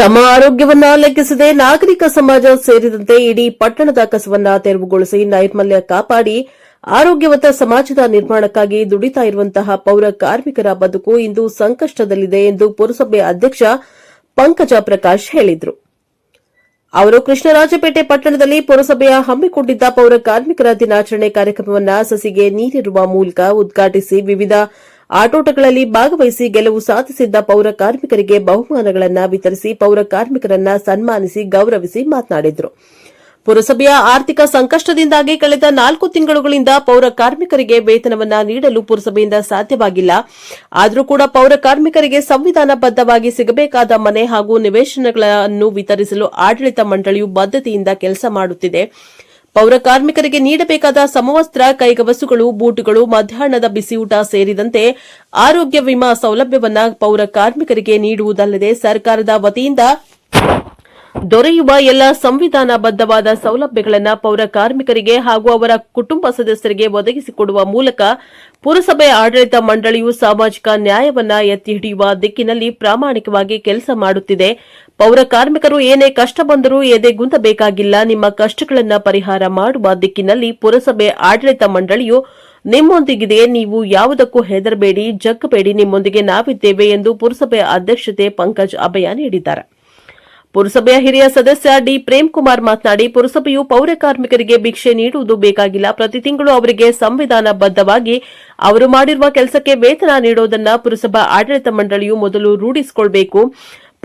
ತಮ್ಮ ಆರೋಗ್ಯವನ್ನ ಲೆಕ್ಕಿಸದೆ ನಾಗರಿಕ ಸಮಾಜ ಸೇರಿದಂತೆ ಇಡೀ ಪಟ್ಟಣದ ಕಸವನ್ನ ತೆರವುಗೊಳಿಸಿ ನೈರ್ಮಲ್ಯ ಕಾಪಾಡಿ ಆರೋಗ್ಯವಂತ ಸಮಾಜದ ನಿರ್ಮಾಣಕ್ಕಾಗಿ ದುಡಿತಾ ಇರುವಂತಹ ಪೌರ ಕಾರ್ಮಿಕರ ಬದುಕು ಇಂದು ಸಂಕಷ್ಟದಲ್ಲಿದೆ ಎಂದು ಪುರಸಭೆ ಅಧ್ಯಕ್ಷ ಪಂಕಜ ಪ್ರಕಾಶ್ ಹೇಳಿದರು. ಅವರು ಕೃಷ್ಣರಾಜಪೇಟೆ ಪಟ್ಟಣದಲ್ಲಿ ಪುರಸಭೆಯ ಹಮ್ಮಿಕೊಂಡಿದ್ದ ಪೌರ ಕಾರ್ಮಿಕರ ದಿನಾಚರಣೆ ಕಾರ್ಯಕ್ರಮವನ್ನು ಸಸಿಗೆ ನೀರಿರುವ ಮೂಲಕ ಉದ್ಘಾಟಿಸಿ ವಿವಿಧ ಆಟೋಟಗಳಲ್ಲಿ ಭಾಗವಹಿಸಿ ಗೆಲುವು ಸಾಧಿಸಿದ್ದ ಪೌರ ಕಾರ್ಮಿಕರಿಗೆ ಬಹುಮಾನಗಳನ್ನು ವಿತರಿಸಿ ಪೌರ ಕಾರ್ಮಿಕರನ್ನ ಸನ್ಮಾನಿಸಿ ಗೌರವಿಸಿ ಮಾತನಾಡಿದರು. ಪುರಸಭೆಯ ಆರ್ಥಿಕ ಸಂಕಷ್ಟದಿಂದಾಗಿ ಕಳೆದ ನಾಲ್ಕು ತಿಂಗಳುಗಳಿಂದ ಪೌರ ಕಾರ್ಮಿಕರಿಗೆ ವೇತನವನ್ನ ನೀಡಲು ಪುರಸಭೆಯಿಂದ ಸಾಧ್ಯವಾಗಿಲ್ಲ. ಆದರೂ ಕೂಡ ಪೌರ ಕಾರ್ಮಿಕರಿಗೆ ಸಂವಿಧಾನಬದ್ದವಾಗಿ ಸಿಗಬೇಕಾದ ಮನೆ ಹಾಗೂ ನಿವೇಶನಗಳನ್ನು ವಿತರಿಸಲು ಆಡಳಿತ ಮಂಡಳಿಯು ಬದ್ಧತೆಯಿಂದ ಕೆಲಸ ಮಾಡುತ್ತಿದೆ. ಪೌರ ಕಾರ್ಮಿಕರಿಗೆ ನೀಡಬೇಕಾದ ಸಮವಸ್ತ್ರ, ಕೈಗವಸುಗಳು, ಬೂಟುಗಳು, ಮಧ್ಯಾಹ್ನದ ಬಿಸಿಯೂಟ ಸೇರಿದಂತೆ ಆರೋಗ್ಯ ವಿಮಾ ಸೌಲಭ್ಯವನ್ನ ಪೌರ ಕಾರ್ಮಿಕರಿಗೆ ನೀಡುವುದಲ್ಲದೆ ಸರ್ಕಾರದ ವತಿಯಿಂದ ದೊರೆಯುವ ಎಲ್ಲ ಸಂವಿಧಾನಬದ್ಧವಾದ ಸೌಲಭ್ಯಗಳನ್ನು ಪೌರ ಕಾರ್ಮಿಕರಿಗೆ ಹಾಗೂ ಅವರ ಕುಟುಂಬ ಸದಸ್ಯರಿಗೆ ಒದಗಿಸಿಕೊಡುವ ಮೂಲಕ ಪುರಸಭೆ ಆಡಳಿತ ಮಂಡಳಿಯು ಸಾಮಾಜಿಕ ನ್ಯಾಯವನ್ನ ಎತ್ತಿ ಹಿಡಿಯುವ ದಿಕ್ಕಿನಲ್ಲಿ ಪ್ರಾಮಾಣಿಕವಾಗಿ ಕೆಲಸ ಮಾಡುತ್ತಿದೆ. ಪೌರ ಕಾರ್ಮಿಕರು ಏನೇ ಕಷ್ಟ ಬಂದರೂ ಎದೆಗುಂದಬೇಕಾಗಿಲ್ಲ ನಿಮ್ಮ ಕಷ್ಟಗಳನ್ನು ಪರಿಹಾರ ಮಾಡುವ ದಿಕ್ಕಿನಲ್ಲಿ ಪುರಸಭೆ ಆಡಳಿತ ಮಂಡಳಿಯು ನಿಮ್ಮೊಂದಿಗಿದೆ. ನೀವು ಯಾವುದಕ್ಕೂ ಹೆದರಬೇಡಿ, ಜಗ್ಗಬೇಡಿ. ನಿಮ್ಮೊಂದಿಗೆ ನಾವಿದ್ದೇವೆ ಎಂದು ಪುರಸಭೆ ಅಧ್ಯಕ್ಷತೆ ಪಂಕಜ್ ಅಭಯ ನೀಡಿದ್ದಾರೆ. ಪುರಸಭೆಯ ಹಿರಿಯ ಸದಸ್ಯ ಡಿ ಪ್ರೇಮ್ ಕುಮಾರ್ ಮಾತನಾಡಿ, ಪುರಸಭೆಯು ಪೌರ ಕಾರ್ಮಿಕರಿಗೆ ಭಿಕ್ಷೆ ನೀಡುವುದು ಬೇಕಾಗಿಲ್ಲ. ಪ್ರತಿ ತಿಂಗಳು ಅವರಿಗೆ ಸಂವಿಧಾನ ಬದ್ಧವಾಗಿ ಅವರು ಮಾಡಿರುವ ಕೆಲಸಕ್ಕೆ ವೇತನ ನೀಡೋದನ್ನ ಪುರಸಭಾ ಆಡಳಿತ ಮಂಡಳಿಯು ಮೊದಲು ರೂಢಿಸಿಕೊಳ್ಳಬೇಕು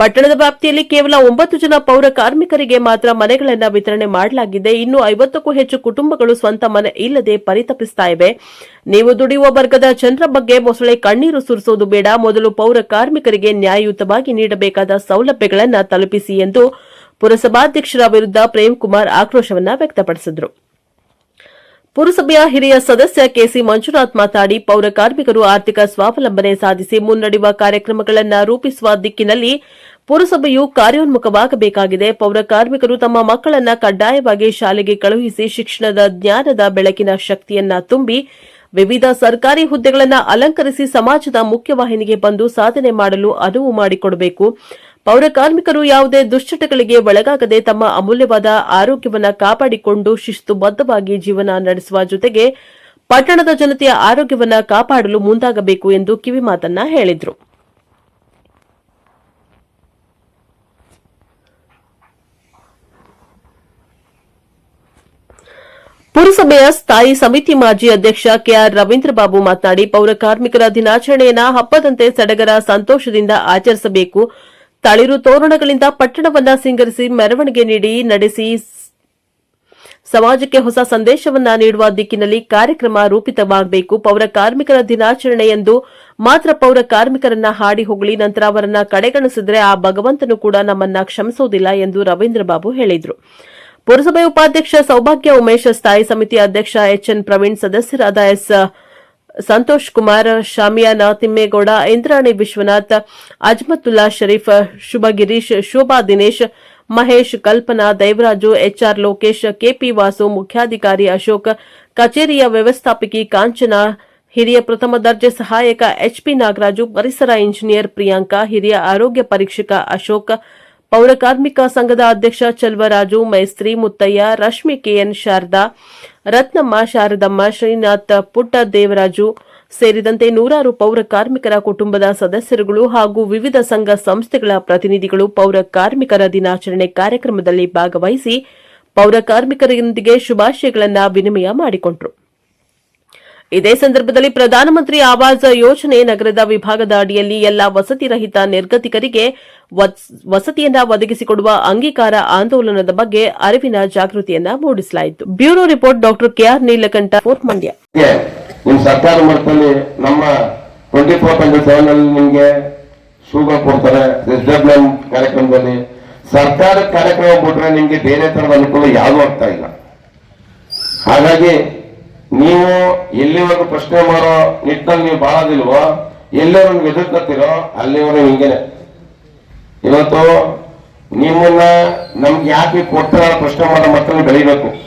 ಪಟ್ಟಣದ ವ್ಯಾಪ್ತಿಯಲ್ಲಿ ಕೇವಲ ಒಂಬತ್ತು ಜನ ಪೌರ ಕಾರ್ಮಿಕರಿಗೆ ಮಾತ್ರ ಮನೆಗಳನ್ನು ವಿತರಣೆ ಮಾಡಲಾಗಿದೆ. ಇನ್ನು ಐವತ್ತಕ್ಕೂ ಹೆಚ್ಚು ಕುಟುಂಬಗಳು ಸ್ವಂತ ಮನೆ ಇಲ್ಲದೆ ಪರಿತಪಿಸ್ತಾ ಇವೆ. ನೀವು ದುಡಿಯುವ ವರ್ಗದ ಜನರ ಬಗ್ಗೆ ಮೊಸಳೆ ಕಣ್ಣೀರು ಸುರಿಸುವುದು ಬೇಡ. ಮೊದಲು ಪೌರ ಕಾರ್ಮಿಕರಿಗೆ ನ್ಯಾಯಯುತವಾಗಿ ನೀಡಬೇಕಾದ ಸೌಲಭ್ಯಗಳನ್ನು ತಲುಪಿಸಿ ಎಂದು ಪುರಸಭಾಧ್ಯಕ್ಷರ ವಿರುದ್ಧ ಪ್ರೇಮ್ ಕುಮಾರ್ ಆಕ್ರೋಶವನ್ನ ವ್ಯಕ್ತಪಡಿಸಿದರು. ಪುರಸಭೆಯ ಹಿರಿಯ ಸದಸ್ಯ ಕೆಸಿ ಮಂಜುನಾಥ್ ಮಾತಾಡಿ ಪೌರ ಕಾರ್ಮಿಕರು ಆರ್ಥಿಕ ಸ್ವಾವಲಂಬನೆ ಸಾಧಿಸಿ ಮುನ್ನಡೆಯುವ ಕಾರ್ಯಕ್ರಮಗಳನ್ನು ರೂಪಿಸುವ ದಿಕ್ಕಿನಲ್ಲಿ ಪುರಸಭೆಯು ಕಾರ್ಯೋನ್ಮುಖವಾಗಬೇಕಾಗಿದೆ. ಪೌರ ಕಾರ್ಮಿಕರು ತಮ್ಮ ಮಕ್ಕಳನ್ನ ಕಡ್ಡಾಯವಾಗಿ ಶಾಲೆಗೆ ಕಳುಹಿಸಿ ಶಿಕ್ಷಣದ ಜ್ಞಾನದ ಬೆಳಕಿನ ಶಕ್ತಿಯನ್ನ ತುಂಬಿ, ವಿವಿಧ ಸರ್ಕಾರಿ ಹುದ್ದೆಗಳನ್ನು ಅಲಂಕರಿಸಿ ಸಮಾಜದ ಮುಖ್ಯವಾಹಿನಿಗೆ ಬಂದು ಸಾಧನೆ ಮಾಡಲು ಅನುವು ಮಾಡಿಕೊಡಬೇಕು. ಪೌರ ಕಾರ್ಮಿಕರು ಯಾವುದೇ ದುಶ್ಚಟಗಳಿಗೆ ಒಳಗಾಗದೆ ತಮ್ಮ ಅಮೂಲ್ಯವಾದ ಆರೋಗ್ಯವನ್ನು ಕಾಪಾಡಿಕೊಂಡು ಶಿಸ್ತುಬದ್ಧವಾಗಿ ಜೀವನ ನಡೆಸುವ ಜೊತೆಗೆ ಪಟ್ಟಣದ ಜನತೆಯ ಆರೋಗ್ಯವನ್ನು ಕಾಪಾಡಲು ಮುಂದಾಗಬೇಕು ಎಂದು ಕಿವಿಮಾತನ್ನ ಹೇಳಿದರು. ಪುರಸಭೆಯ ಸ್ಥಾಯಿ ಸಮಿತಿ ಮಾಜಿ ಅಧ್ಯಕ್ಷ ಕೆಆರ್ ರವೀಂದ್ರ ಬಾಬು ಮಾತನಾಡಿ ಪೌರ ಕಾರ್ಮಿಕರ ದಿನಾಚರಣೆಯನ್ನ ಹಬ್ಬದಂತೆ ಸಡಗರ ಸಂತೋಷದಿಂದ ಆಚರಿಸಬೇಕು. ತಳಿರು ತೋರಣಗಳಿಂದ ಪಟ್ಟಣವನ್ನ ಸಿಂಗರಿಸಿ ಮೆರವಣಿಗೆ ನೀಡಿ ನಡೆಸಿ ಸಮಾಜಕ್ಕೆ ಹೊಸ ಸಂದೇಶವನ್ನ ನೀಡುವ ದಿಕ್ಕಿನಲ್ಲಿ ಕಾರ್ಯಕ್ರಮ ರೂಪಿತವಾಗಬೇಕು. ಪೌರ ಕಾರ್ಮಿಕರ ದಿನಾಚರಣೆಯಂದು ಮಾತ್ರ ಪೌರ ಕಾರ್ಮಿಕರನ್ನ ಹಾಡಿ ಹೊಗಳಿ ನಂತರ ಅವರನ್ನ ಕಡೆಗಣಿಸಿದ್ರೆ ಆ ಭಗವಂತನು ಕೂಡ ನಮ್ಮನ್ನ ಕ್ಷಮಿಸುವುದಿಲ್ಲ ಎಂದು ರವೀಂದ್ರ ಬಾಬು ಹೇಳಿದರು. ಪುರಸಭೆ ಉಪಾಧ್ಯಕ್ಷ ಸೌಭಾಗ್ಯ ಉಮೇಶ್ ಸ್ಥಾಯಿ ಸಮಿತಿ ಅಧ್ಯಕ್ಷ ಎಚ್ಎನ್ ಪ್ರವೀಣ್ ಸದಸ್ಯರಾದ S ಸಂತೋಷ್ ಕುಮಾರ್ ಶಾಮಿಯಾನ ತಿಮ್ಮೇಗೌಡ ಇಂದ್ರಾಣಿ ವಿಶ್ವನಾಥ್ ಅಜ್ಮತುಲ್ಲಾ ಶರೀಫ್ ಶುಭ ಗಿರೀಶ್ ಶೋಭಾ ದಿನೇಶ್ ಮಹೇಶ್ ಕಲ್ಪನಾ ದೇವರಾಜು ಎಚ್ಆರ್ ಲೋಕೇಶ್ ಕೆಪಿ ವಾಸು ಮುಖ್ಯಾಧಿಕಾರಿ ಅಶೋಕ್ ಕಚೇರಿಯ ವ್ಯವಸ್ಥಾಪಕಿ ಕಾಂಚನ ಹಿರಿಯ ಪ್ರಥಮ ದರ್ಜೆ ಸಹಾಯಕ ಎಚ್ಪಿ ನಾಗರಾಜು ಪರಿಸರ ಇಂಜಿನಿಯರ್ ಪ್ರಿಯಾಂಕಾ ಹಿರಿಯ ಆರೋಗ್ಯ ಪರೀಕ್ಷಕ ಅಶೋಕ್ ಪೌರ ಕಾರ್ಮಿಕ ಸಂಘದ ಅಧ್ಯಕ್ಷ ಚಲ್ವರಾಜು, ಮೈಸ್ತ್ರಿ ಮುತ್ತಯ್ಯ, ರಶ್ಮಿ ಕೆಎನ್ ಶಾರದಾ, ರತ್ನಮ್ಮ ಶಾರದಮ್ಮ, ಶ್ರೀನಾಥ್ ಪುಟ್ಟ ದೇವರಾಜು ಸೇರಿದಂತೆ ನೂರಾರು ಪೌರ ಕಾರ್ಮಿಕರ ಕುಟುಂಬದ ಸದಸ್ಯರುಗಳು ಹಾಗೂ ವಿವಿಧ ಸಂಘ ಸಂಸ್ಥೆಗಳ ಪ್ರತಿನಿಧಿಗಳು ಪೌರ ಕಾರ್ಮಿಕರ ದಿನಾಚರಣೆ ಕಾರ್ಯಕ್ರಮದಲ್ಲಿ ಭಾಗವಹಿಸಿ ಪೌರ ಕಾರ್ಮಿಕರೊಂದಿಗೆ ಶುಭಾಶಯಗಳನ್ನು ವಿನಿಮಯ ಮಾಡಿಕೊಂಡರು. ಇದೇ ಸಂದರ್ಭದಲ್ಲಿ ಪ್ರಧಾನಮಂತ್ರಿ ಆವಾಸ್ ಯೋಜನೆ ನಗರದ ವಿಭಾಗದ ಅಡಿಯಲ್ಲಿ ಎಲ್ಲಾ ವಸತಿ ರಹಿತ ನಿರ್ಗತಿಕರಿಗೆ ವಸ್- ವಸತಿಯನ್ನ ಒದಗಿಸಿಕೊಡುವ ಅಂಗೀಕಾರ ಆಂದೋಲನದ ಬಗ್ಗೆ ಅರಿವಿನ ಜಾಗೃತಿಯನ್ನ ಮೂಡಿಸಲಾಯಿತು. Bureau report doctor KR Neelakantha, fort Mandya. ಸರ್ಕಾರ ಮಟ್ಟದಲ್ಲಿ ನಮ್ಮ ಟ್ವೆಂಟಿ ಫೋರ್ ಟ್ವೆಂಟಿ ಸೆವೆನ್ ಅಲ್ಲಿ ನಿಮ್ಗೆ ಶೂಗಳು ಕೊಡ್ತಾರೆ. ಕಾರ್ಯಕ್ರಮದಲ್ಲಿ. ಸರ್ಕಾರ ಕಾರ್ಯಕ್ರಮ ಬಿಟ್ರೆ ನಿಮಗೆ ಬೇರೆ ತರದ ಅನುಕೂಲ ಯಾವ್ದು ಆಗ್ತಾ ಇಲ್ಲ. ಹಾಗಾಗಿ ನೀವು ಎಲ್ಲಿವರೆಗೂ ಪ್ರಶ್ನೆ ಮಾಡೋ ನಿಟ್ಟಿನಲ್ಲಿ ನೀವು ಬಾಳೋದಿಲ್ವೋ ಎಲ್ಲಿವರೆಗೂ ಎದುರ್ಕತ್ತೀರೋ ಅಲ್ಲಿವರೆಗೂ ಹಿಂಗೇನೆ. ಇವತ್ತು ನಿಮ್ಮನ್ನ ನಮ್ಗೆ ಯಾಕೆ ಕೊಡ್ತಾರ ಪ್ರಶ್ನೆ ಮಾಡೋ ಮಕ್ಕಳು ಬೆಳಿಬೇಕು?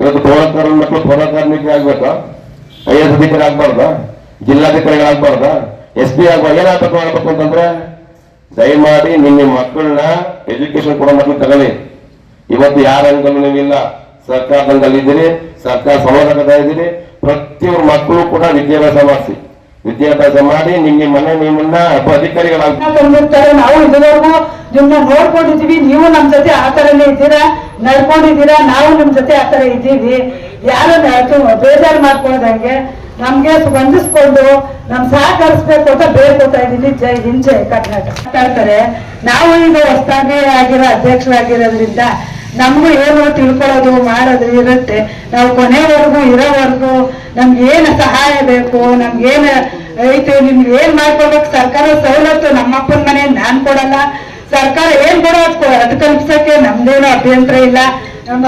ಇವತ್ತು ಪೌರಕಾರ ಮಕ್ಕಳು ಪೌರ ಕಾರ್ಮಿಕ ಆಗ್ಬೇಕಾ? ಐ ಎಸ್ ಅಧಿಕಾರಿ ಆಗ್ಬಾರ್ದ? ಜಿಲ್ಲಾಧಿಕಾರಿಗಳಾಗ್ಬಾರ್ದ? ಎಸ್ ಪಿ ಆಗ್ಬಾರ್ದು? ಏನಾಗ್ಬೇಕು ಆಗ್ಬೇಕು ಅಂತಂದ್ರೆ, ದಯಮಾಡಿ ನಿಮ್ಮ ಮಕ್ಕಳನ್ನ ಎಜುಕೇಶನ್ ಕೊಡೋ ಮಕ್ಕಳು ತಗೊಳ್ಳಿ. ಇವತ್ತು ಯಾರ ಅಂಗಲ್ಲೂ ಇಲ್ಲ. ಸರ್ಕಾರದಲ್ಲಿ ಇದ್ದೀರಿ ಸರ್ಕಾರ ಸಂವಾದಕದ ಇದ್ದೀನಿ ಪ್ರತಿಯೊಬ್ಬ ಮಕ್ಕಳು ಕೂಡ ವಿದ್ಯಾಭ್ಯಾಸ ಮಾಡಿಸಿ. ವಿದ್ಯಾಭ್ಯಾಸ ಮಾಡಿ ನಿಮ್ಗೆ ನಿಮ್ಮ ಮನೆ ನಿಮ್ಮನ್ನ ಒಬ್ಬ ಅಧಿಕಾರಿಗಳಾಗ ತಂದಿರ್ತಾರೆ ನಾವು ಇದುವರೆಗೂ ನಿಮ್ಮನ್ನ ನೋಡ್ಕೊಂಡಿದೀವಿ ನೀವು ನಮ್ ಜೊತೆ ಆ ತರನೇ ಇದ್ದೀರಾ, ನಡ್ಕೊಂಡಿದ್ದೀರಾ, ನಾವು ನಿಮ್ ಜೊತೆ ಆ ತರ ಇದ್ದೀವಿ. ಯಾರು ಬೇಜಾರು ಮಾಡ್ಕೊಳ್ದಂಗೆ ನಮ್ಗೆ ಸ್ಪಂದಿಸ್ಕೊಂಡು ನಮ್ ಸಹಕರಿಸ್ಬೇಕು ಅಂತ ಬೇಡ್ಕೊತಾ ಇದೀನಿ ಜೈ ಹಿಂಜೆ ಕರ್ನಾಟಕ. ನಾವು ಈಗ ಹೊಸದಾಗಿ ಆಗಿರೋ ಅಧ್ಯಕ್ಷರಾಗಿರೋದ್ರಿಂದ ನಮಗೂ ಏನು ತಿಳ್ಕೊಳ್ಳೋದು ಮಾಡೋದು ಇರುತ್ತೆ. ನಾವು ಕೊನೆವರೆಗೂ ಇರೋವರೆಗೂ ನಮ್ಗೆ ಏನು ಸಹಾಯ ಬೇಕು ನಮ್ಗೇನು ಐತೆ, ನಿಮ್ಗೆ ಏನ್ ಮಾಡ್ಕೊಡ್ಬೇಕು ಸರ್ಕಾರ ಸವಲತ್ತು ನಮ್ಮಪ್ಪನ ಮನೆ ನಾನ್ ಕೊಡಲ್ಲ. ಸರ್ಕಾರ ಏನ್ ಕೊಡೋದು ಅದು ಕಲ್ಪಿಸಕ್ಕೆ ನಮ್ದೇನು ಅಭ್ಯಂತರ ಇಲ್ಲ. ನಮ್ಮ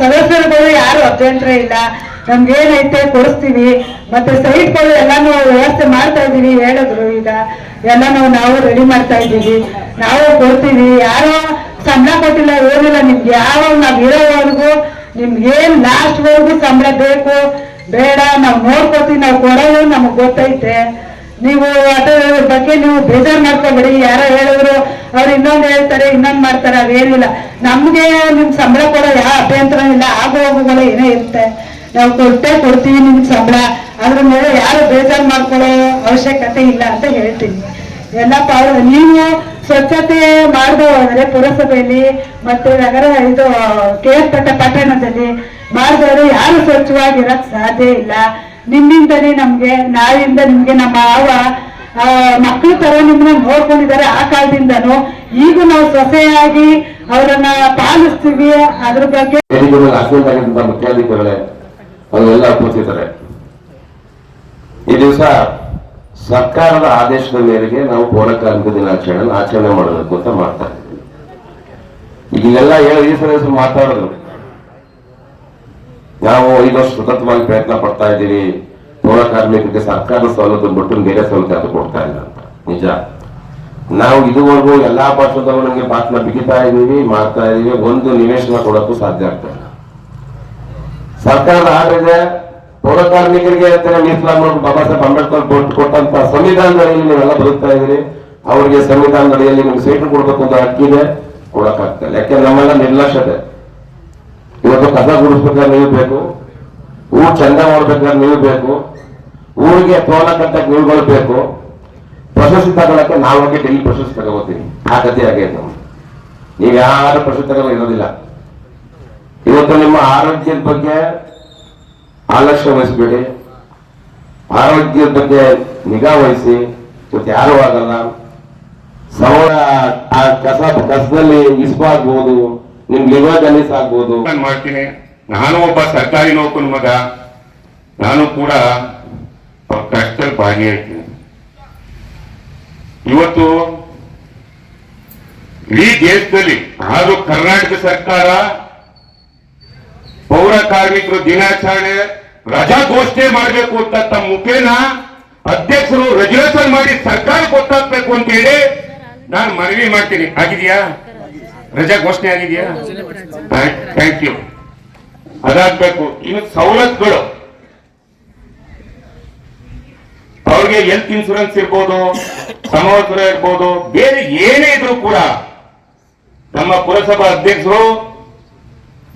ಸದಸ್ಯರುಗಳು ಯಾರು ಅಭ್ಯಂತರ ಇಲ್ಲ. ನಮ್ಗೆ ಏನೈತೆ ಕೊಡಿಸ್ತೀವಿ. ಮತ್ತೆ ಸೈಟ್ಗಳು ಎಲ್ಲಾನು ವ್ಯವಸ್ಥೆ ಮಾಡ್ತಾ ಇದೀವಿ ಹೇಳಿದ್ರು ಈಗ. ಎಲ್ಲಾನು ನಾವು ರೆಡಿ ಮಾಡ್ತಾ ಇದ್ದೀವಿ. ನಾವು ಕೊಡ್ತೀವಿ. ಯಾರೋ ಸಂಬಳ ಕೊಟ್ಟಿಲ್ಲ ಏನಿಲ್ಲ ನಿಮ್ಗೆ ಯಾವಾಗ ನಾವು ಇರೋವರೆಗೂ ನಿಮ್ಗೆ ಏನ್ ಲಾಸ್ಟ್ ವರೆಗೂ ಸಂಬಳ ಬೇಕು? ಬೇಡ, ನಾವು ನೋಡ್ಕೊತೀವಿ, ನಾವು ಕೊಡೋದು ನಮಗ್ ಗೊತ್ತೈತೆ. ನೀವು ಆಟೋ ಬಗ್ಗೆ ನೀವು ಬೇಜಾರು ಮಾಡ್ಕೊಬೇಡಿ. ಯಾರೋ ಹೇಳಿದ್ರು, ಅವ್ರು ಇನ್ನೊಂದು ಹೇಳ್ತಾರೆ, ಇನ್ನೊಂದು ಮಾಡ್ತಾರೆ ಅವೇನಿಲ್ಲ ನಮ್ಗೆ ನಿಮ್ ಸಂಬಳ ಕೊಡೋ ಯಾವ ಅಭ್ಯಂತರ ಇಲ್ಲ. ಆಗೋ ಹೋಗುಗಳು ಏನೇ ಇರುತ್ತೆ. ನಾವು ಕೊಟ್ಟೆ ಕೊಡ್ತೀವಿ ನಿಮ್ಗೆ ಸಂಬಳ. ಅದ್ರ ಮೇಲೆ ಯಾರು ಬೇಜಾರು ಮಾಡ್ಕೊಳ್ಳೋ ಅವಶ್ಯಕತೆ ಇಲ್ಲ ಅಂತ ಹೇಳ್ತೀನಿ. ಎಲ್ಲ ಪಾವ ನೀವು ಸ್ವಚ್ಛತೆ ಮಾಡದೆ ಹೋದ್ರೆ ಪುರಸಭೆಯಲ್ಲಿ ಮತ್ತೆ ನಗರ, ಇದು, ಕೇರ್ಪಟ್ಟ ಪಟ್ಟಣದಲ್ಲಿ ಮಾಡಿದವರು ಯಾರು ಸ್ವಚ್ಛವಾಗಿರಕ್ ಸಾಧ್ಯ ಇಲ್ಲ. ನಿಮ್ಮಿಂದನೇ ನಮ್ಗೆ, ನಾವಿಂದ ನಿಮ್ಗೆ ನಮ್ಮ ಮಾವ ಮಕ್ಕಳು ತರ ನಿಮ್ಮನ್ನ ನೋಡ್ಕೊಂಡಿದ್ದಾರೆ ಆ ಕಾಲದಿಂದನೂ. ಈಗ ನಾವು ಸೊಸೆಯಾಗಿ ಅವರನ್ನ ಪಾಲಿಸ್ತೀವಿ, ಅದ್ರ ಬಗ್ಗೆ ಮುಖ್ಯಾಧಿಕಾರಿಗಳೇ ಅವರೆಲ್ಲ ಕೂತಿದ್ದಾರೆ. ಈ ದಿವಸ ಸರ್ಕಾರದ ಆದೇಶದ ಮೇರೆಗೆ ನಾವು ಪೌರ ಕಾರ್ಮಿಕ ದಿನಾಚರಣೆ ಆಚರಣೆ ಮಾಡಬೇಕು ಅಂತ ಮಾಡ್ತಾ ಇದ್ದೀವಿ ಇಲ್ಲೆಲ್ಲ ಹೇಳಿ ಈ ಸಲ ಮಾತಾಡೋದು. ನಾವು ಐದು ವರ್ಷ ಸತತವಾಗಿ ಪ್ರಯತ್ನ ಪಡ್ತಾ ಇದ್ದೀವಿ. ಪೌರ ಸರ್ಕಾರದ ಸವಲತ್ತು ಬಿಟ್ಟು ಬೇರೆ ಸವಲತ್ತು ಕೊಡ್ತಾ ಇಲ್ಲ ಅಂತ. ನಿಜ. ನಾವು ಇದುವರೆಗೂ ಎಲ್ಲಾ ಪಕ್ಷದವರು ನಮಗೆ ಪಾತ್ರ ಬಿಗಿತಾ ಇದ್ದೀವಿ, ಮಾಡ್ತಾ ಇದ್ದೀವಿ. ಒಂದು ನಿವೇಶನ ಕೊಡಕ್ಕೂ ಸಾಧ್ಯ ಆಗ್ತಾ ಇಲ್ಲ. ಸರ್ಕಾರದ ಆಡಳಿತ ಪೌರ ಕಾರ್ಮಿಕರಿಗೆ ಅಂತಾನೆ ಮೀಸಲಾಗಿ ಬಾಬಾ ಸಾಹೇಬ್ ಅಂಬೇಡ್ಕರ್ ಕೊಟ್ಟು ಕೊಟ್ಟಂತ ಸಂವಿಧಾನದಲ್ಲಿ ನೀವೆಲ್ಲ ಬದುಕ್ತಾ ಇದ್ದೀರಿ. ಅವರಿಗೆ ಸಂವಿಧಾನದಡಿಯಲ್ಲಿ ನಿಮ್ಗೆ ಸೀಟು ಕೊಡ್ಬೇಕು ಅಂತ ಹಕ್ಕಿದೆ ಕೊಡಕಾಗ್ತಲ್ಲ ಯಾಕೆ ನಮ್ಮೆಲ್ಲ ನಿರ್ಲಕ್ಷ್ಯತೆ. ಇವತ್ತು ಕಸ ಗುಡಿಸ್ಬೇಕಾದ್ರೆ ನೀವು ಬೇಕು. ಊರು ಚಂದ ಮಾಡ್ಬೇಕಾದ್ರೆ ನೀವು ಬೇಕು. ಊರಿಗೆ ತೋಲ ಕಟ್ಟಕ್ಕೆ ನೀವುಗಳು ಬೇಕು. ಪ್ರಶಸ್ತಿ ತಗೊಳಕ್ಕೆ ನಾವಾಗಿ ಡೆಲ್ಲಿ ಪ್ರಶಸ್ತಿ ತಗೋತೀವಿ ಆ ಕಥೆ ಆಗೈತೆ ನೀವ್ಯಾರು ನೀವು ಯಾರು ಪ್ರಶಸ್ತಿ ತಗೊಳ್ಳೋ ಇರೋದಿಲ್ಲ. ಇವತ್ತು ನಿಮ್ಮ ಆರೋಗ್ಯದ ಬಗ್ಗೆ ಆಲಕ್ಷ್ಯ ವಹಿಸ್ಬೇಡಿ ಆರೋಗ್ಯದ ಬಗ್ಗೆ ನಿಗಾ ವಹಿಸಿ. ಮತ್ತೆ ಯಾರು ಆಗಲ್ಲ. ಸೌರ, ಆ ಕಸ, ಕಸದಲ್ಲಿ ಇಸ್ಪಾಗ್ಬೋದು ನಿಮ್ ಲಿವರ್ ಡಲೀಸ್ ಆಗ್ಬೋದು. ನಾನ್ ಮಾಡ್ತೀನಿ. ನಾನು ಒಬ್ಬ ಸರ್ಕಾರಿ ನೌಕರ ಮಗ. ನಾನು ಕೂಡ ಕಷ್ಟದಲ್ಲಿ ಭಾಗಿಯಾಗ್ತೀನಿ ಇವತ್ತು ಇಡೀ ದೇಶದಲ್ಲಿ ಹಾಗೂ ಕರ್ನಾಟಕ ಸರ್ಕಾರ ಪೌರ ಕಾರ್ಮಿಕರು ದಿನಾಚರಣೆ, ರಜಾ ಘೋಷಣೆ ಮಾಡಬೇಕು ಅಂತ ಮುಖೇನ ಅಧ್ಯಕ್ಷರು ರೆಜುಲೇಷನ್ ಮಾಡಿ ಸರ್ಕಾರ ಗೊತ್ತಾಗ್ಬೇಕು ಅಂತ ಹೇಳಿ ನಾನು ಮನವಿ ಮಾಡ್ತೀನಿ. ಆಗಿದೆಯಾ? ರಜಾ ಘೋಷಣೆ ಆಗಿದೆಯಾ? ಥ್ಯಾಂಕ್ ಯು ಅದಾಗ್ಬೇಕು. ಇನ್ನು ಸವಲತ್ತುಗಳು. ಅವ್ರಿಗೆ ಹೆಲ್ತ್ ಇನ್ಸೂರೆನ್ಸ್ ಇರ್ಬೋದು, ಸಮವಸ್ತ್ರ ಇರ್ಬೋದು, ಬೇರೆ ಏನೇ ಇದ್ರು ಕೂಡ ನಮ್ಮ ಪುರಸಭಾ ಅಧ್ಯಕ್ಷರು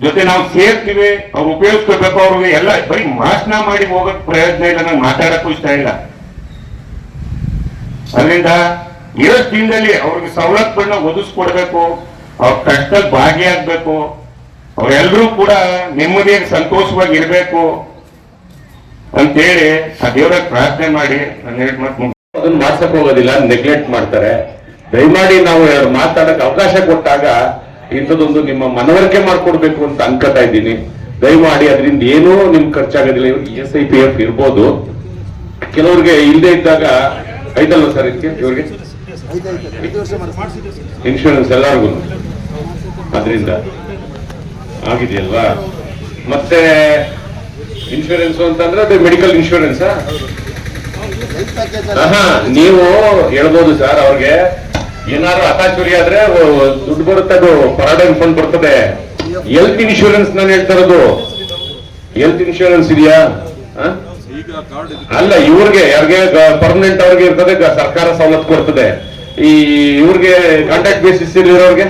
ಜೊತೆ ನಾವು ಸೇರ್ತೀವಿ, ಅವ್ರು ಉಪಯೋಗಿಸ್ಕೋಬೇಕು ಅವ್ರಿಗೆ ಎಲ್ಲ ಬರೀ ಭಾಷಣ ಮಾಡಿ ಹೋಗಕ್ ಪ್ರಯೋಜನ ಇಲ್ಲ, ನಂಗೆ ಮಾತಾಡಕ್ಕೂ ಇಷ್ಟ ಇಲ್ಲ ಅದರಿಂದ ಇರೋ ದಿನದಲ್ಲಿ ಅವ್ರಿಗೆ ಸವಲತ್ತುಗಳನ್ನ ಒದಗಿಸ್ಕೊಡ್ಬೇಕು, ಅವ್ರ ಕಷ್ಟದಲ್ಲಿ ಭಾಗಿಯಾಗಬೇಕು ಅವರೆಲ್ಲರೂ ಕೂಡ ನೆಮ್ಮದಿಯಾಗಿ ಸಂತೋಷವಾಗಿ ಇರಬೇಕು ಅಂತೇಳಿ ಆ ದೇವರ ಪ್ರಾರ್ಥನೆ ಮಾಡಿ ನಾನು. ಅದನ್ನ ಮಾಡ್ಸಕ್ ಹೋಗೋದಿಲ್ಲ ನೆಗ್ಲೆಕ್ಟ್ ಮಾಡ್ತಾರೆ ದಯಮಾಡಿ ನಾವು ಮಾತಾಡಕ್ ಅವಕಾಶ ಕೊಟ್ಟಾಗ ಇಂಥದ್ದೊಂದು ನಿಮ್ಮ ಮನವರಿಕೆ ಮಾಡ್ಕೊಡ್ಬೇಕು ಅಂತ ಅನ್ಕೋತಾ ಇದ್ದೀನಿ. ದಯಮಾಡಿ ಅದರಿಂದ ಏನೂ ನಿಮ್ ಖರ್ಚಾಗೋದಿಲ್ಲ. ಎಸ್ ಐ ಪಿ ಎಫ್ ಇರ್ಬೋದು. ಕೆಲವ್ರಿಗೆ ಇಲ್ಲದೆ ಇದ್ದಾಗ ಐದಲ್ವ ಸರ್ ಇದಕ್ಕೆ ಇವ್ರಿಗೆ? ಇನ್ಶೂರೆನ್ಸ್ ಎಲ್ಲರಿಗೂ. ಅದರಿಂದ ಆಗಿದೆಯಲ್ವಾ? ಮತ್ತೆ ಇನ್ಶೂರೆನ್ಸ್ ಅಂತಂದ್ರೆ ಅದು ಮೆಡಿಕಲ್ ಇನ್ಶೂರೆನ್ಸ್ ನೀವು ಹೇಳ್ಬೋದು ಸರ್ ಅವ್ರಿಗೆ. ಏನಾದ್ರು ಅತಾಚುರಿ ಆದ್ರೆ ದುಡ್ಡು ಬರುತ್ತೆ ಅದು ಪರಾಡೈನ್ ಫಂಡ್ ಬರ್ತದೆ. ಹೆಲ್ತ್ ಇನ್ಶೂರೆನ್ಸ್ ನಾನು ಹೇಳ್ತಾ ಇರೋದು. ಹೆಲ್ತ್ ಇನ್ಶೂರೆನ್ಸ್ ಇದೆಯಾ? ಅಲ್ಲ, ಇವ್ರಿಗೆ, ಯಾರಿಗೆ ಪರ್ಮನೆಂಟ್ ಅವ್ರಿಗೆ ಇರ್ತದೆ ಸರ್ಕಾರ ಸವಲತ್ತು ಕೊಡ್ತದೆ. ಈ ಇವ್ರಿಗೆ ಕಾಂಟ್ಯಾಕ್ಟ್ ಬೇಸಿಸ್ ಇರೋರ್ಗೆ